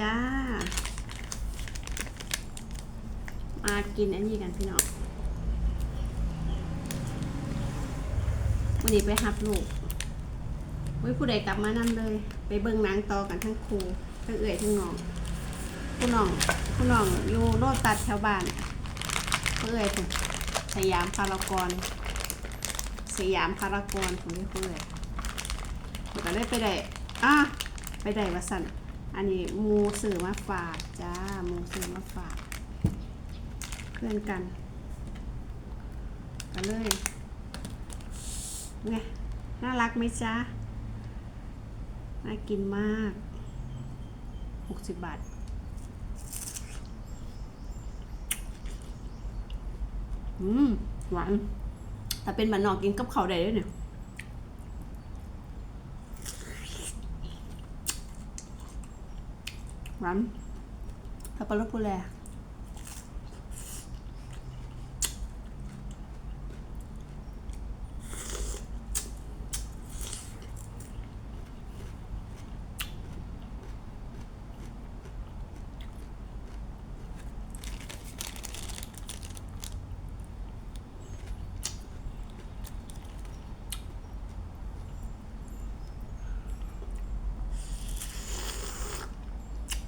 จ้า มากินอันนี้กันพี่น้องวันนี้ไปหับลูกวิผู้ใดกลับมานั่นเลย ไปเบิ่งนังต่อกันทั้งครูทั้งเอื่อยทั้งน้องผู้น้องผู้น้องอยู่โลดตัดแถวบ้านเอื่อยสยามพารากอนสยามพารากอนของที่เอื่อยผมก็เลยไปได้อะไปได้วะสัน อันนี้มูสื่อมาฝากจ้ามูสื่อมาฝาก เพื่อนกันกันเลยไงน่ารักไหมจ๊ะน่ากินมากหกสิบบาทอืมหวานแต่เป็นบันนอกกินกับเขาวได้ด้วยเนี่ย ร้านถ้าปลาลูกปูแล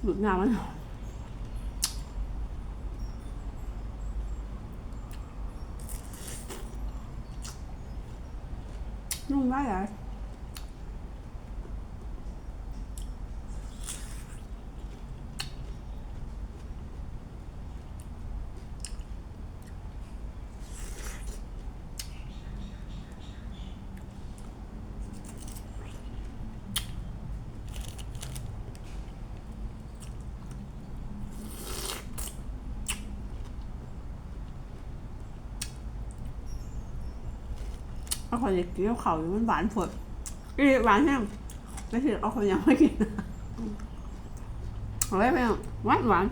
หลุดงานมันนุ่มมากเลย เอาคนจะกินเขาอยู่มันหวานผดอีหวานแห้งไม่ถึงเอาคนยังไม่กินเอาไว้ไหมหวานหวาน